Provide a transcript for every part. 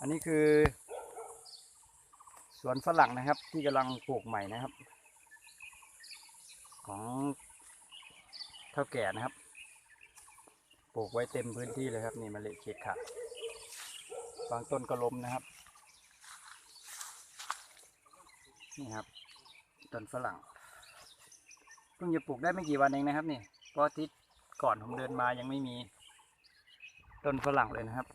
อันนี้คือ สวนฝรั่งนะครับ ที่กำลังปลูกใหม่นะครับ ของเท่าแก่นะครับ ปลูกไว้เต็มพื้นที่เลยครับ นี่มะเละเขตขะบางต้นก็ล้มนะครับ นี่ครับต้นฝรั่งเพิ่งจะปลูกได้ไม่กี่วันเองนะครับ นี่เพราะอาทิตย์ก่อนผมเดินมายังไม่มีต้นฝรั่งเลยนะครับ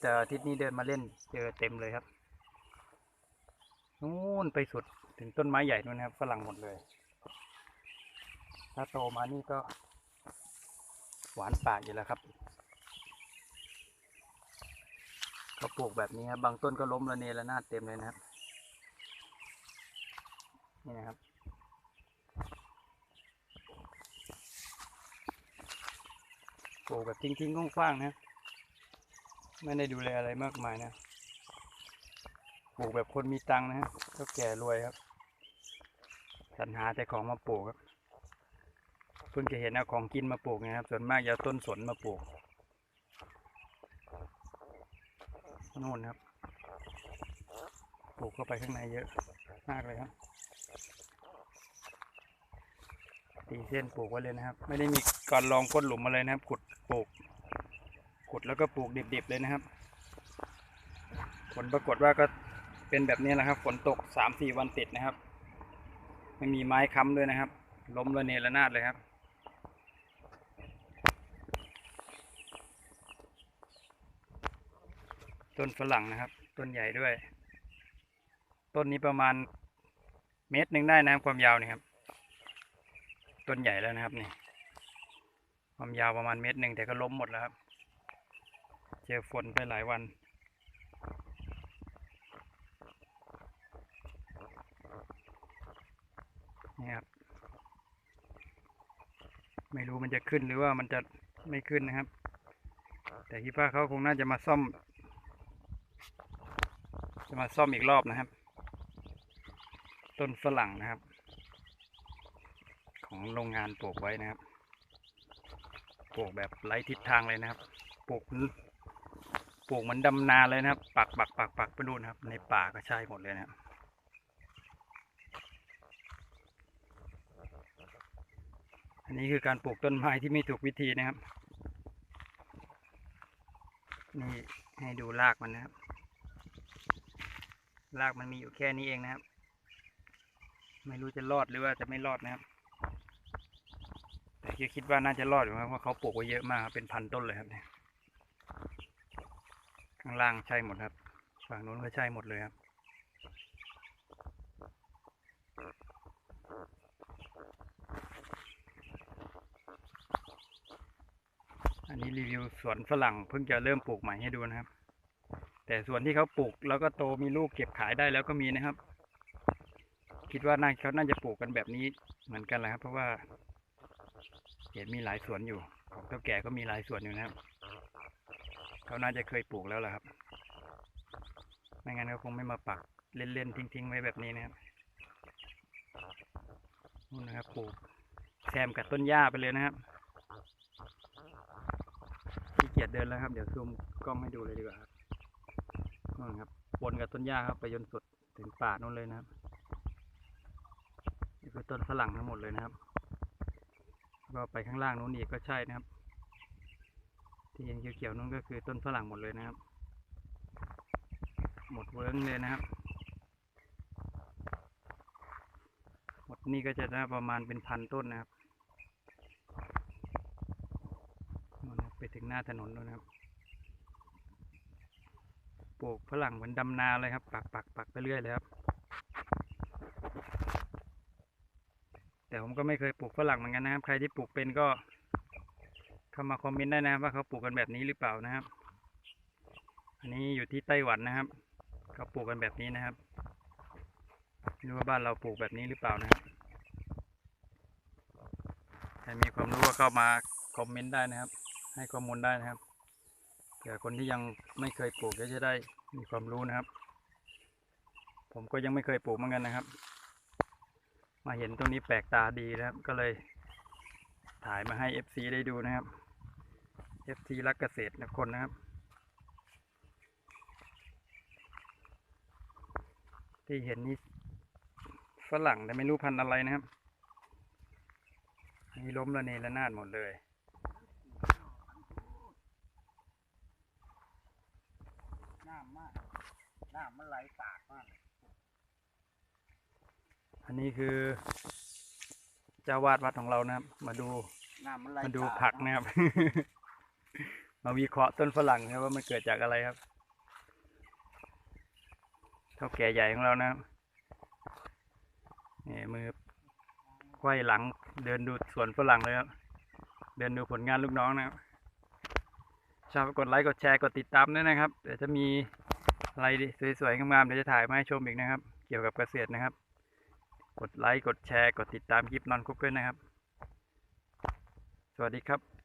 แต่อาทิตย์นี้เดินมาเล่นเจอเต็มเลยครับนู่นไปสุดถึงต้นไม้ใหญ่นู่นนะครับฝรั่งหมดเลย ถ้าโตมานี่ก็ หวานปากอยู่แล้วครับก็ปลูกแบบนี้ครับบางต้นก็ล้มระเนระนาดเต็มเลยนะครับนี่นะครับปลูกแบบทิ้งๆกว้างๆนะ ไม่ได้ดูแลอะไรมากมายนะปลูกแบบคนมีตังค์นะฮะก็แก่รวยครับสรรหาแต่ของมาปลูกครับเพิ่งจะเห็นเอาของกินมาปลูกนะครับ ส่วนมากจะต้นสนมาปลูกนู่นครับปลูกเข้าไปข้างในเยอะมากเลยครับตีเส้นปลูกไว้เลยนะครับ ไม่ได้มีการลองก้นหลุมอะไรนะครับกขุด แล้วก็ปลูกดิบๆเลยนะครับ ผลปรากฏว่าก็เป็นแบบนี้แหละครับ ฝนตกสามสี่วันติดนะครับ ไม่มีไม้ค้ำด้วยนะครับ ล้มระเนระนาดเลยครับต้นฝรั่งนะครับ ต้นใหญ่ด้วย ต้นนี้ประมาณเมตรหนึ่งได้นะครับ ความยาวนี่ครับ ต้นใหญ่แล้วนะครับนี่ ความยาวประมาณเมตรหนึ่งแต่ก็ล้มหมดแล้วครับ เจอฝนไปหลายวัน นี่ครับ ไม่รู้มันจะขึ้นหรือว่ามันจะไม่ขึ้นนะครับ แต่คิดว่าเขาคงน่าจะมาซ่อม จะมาซ่อมอีกรอบนะครับ ต้นฝรั่งนะครับ ของโรงงานปลูกไว้นะครับปลูกแบบไร้ทิศทางเลยนะครับปลูก ปลูกเหมือนดำนาเลยนะครับ ปักปักปักปักไปดูนะครับ ในป่าก็ใช่หมดเลยนะครับอันนี้คือการปลูกต้นไม้ที่ไม่ถูกวิธีนะครับ นี่ให้ดูรากมันนะครับ รากมันมีอยู่แค่นี้เองนะครับ ไม่รู้จะรอดหรือว่าจะไม่รอดนะครับ แต่คิดว่าน่าจะรอดอยู่ครับเพราะเขาปลูกไว้เยอะมากเป็นพันต้นเลยครับเนี่ย ข้างล่างใช่หมดครับ ฝั่งนู้นก็ใช่หมดเลยครับ อันนี้รีวิวสวนฝรั่งเพิ่งจะเริ่มปลูกใหม่ให้ดูนะครับ แต่ส่วนที่เขาปลูกแล้วก็โตมีลูกเก็บขายได้แล้วก็มีนะครับ คิดว่าน่าเขาน่าจะปลูกกันแบบนี้เหมือนกันแหละครับ เพราะว่าเห็นมีหลายสวนอยู่ของเท่าแก่ก็มีหลายสวนอยู่นะครับ เขาน่าจะเคยปลูกแล้วล่ะครับ ไม่งั้นเขาคงไม่มาปักเล่นๆทิ้งๆไว้แบบนี้นะครับนู่นนะครับปลูกแซมกับต้นหญ้าไปเลยนะครับขี้เกียจเดินแล้วครับ เดี๋ยวซูมกล้องให้ดูเลยดีกว่าครับนู่นครับบนกับต้นหญ้าครับไปจนสุดถึงป่านู่นเลยนะครับนี่คือต้นฝรั่งทั้งหมดเลยนะครับ ก็ไปข้างล่างนู้นอีกก็ใช่นะครับ ที่เห็นเขียวๆนู้นก็คือต้นฝรั่งหมดเลยนะครับ หมดเวิ้งเลยนะครับ หมดนี่ก็จะได้ประมาณเป็นพันต้นนะครับนู่นไปถึงหน้าถนนนู้นนะครับปลูกฝรั่งเหมือนดำนาเลยครับ ปักปักปักไปเรื่อยเลยครับ แต่ผมก็ไม่เคยปลูกฝรั่งเหมือนกันนะครับ ใครที่ปลูกเป็นก็ เข้ามาคอมเมนต์ได้นะครับว่าเขาปลูกกันแบบนี้หรือเปล่านะครับ อันนี้อยู่ที่ไต้หวันนะครับ เขาปลูกกันแบบนี้นะครับไม่รู้ว่าบ้านเราปลูกแบบนี้หรือเปล่านะครับใครมีความรู้ก็เข้ามาคอมเมนต์ได้นะครับ ให้ข้อมูลได้นะครับเผื่อคนที่ยังไม่เคยปลูกก็จะได้มีความรู้นะครับ ผมก็ยังไม่เคยปลูกเหมือนกันนะครับ มาเห็นตรงนี้แปลกตาดีนะครับ ก็เลยถ่ายมาให้ FC ได้ดูนะครับ FC รักเกษตรนะคนนะครับ ที่เห็นนี่ฝรั่งแต่ไม่รู้พันธุ์อะไรนะครับนี่ล้มละเนระนาดหมดเลยน้ำมากน้ำมันไหลตากมากเลยอันนี้คือเจ้าวาดวัดของเรานะครับ มาดู น้ำมันไหลมาดูตาผักนะครับ มาวิเคราะห์ต้นฝรั่งครับว่ามันเกิดจากอะไรครับเท่าแก่ใหญ่ของเรานะครับนี่มือไขว้หลังเดินดูสวนฝรั่งเลยครับ เดินดูผลงานลูกน้องนะครับชอบกดไลค์กดแชร์กดติดตามด้วยนะครับ เดี๋ยวจะมีอะไรดีสวยๆงามๆเดี๋ยวจะถ่ายมาให้ชมอีกนะครับ เกี่ยวกับเกษตรนะครับ กดไลค์กดแชร์กดติดตามคลิปนอนคุกด้วยนะครับ สวัสดีครับ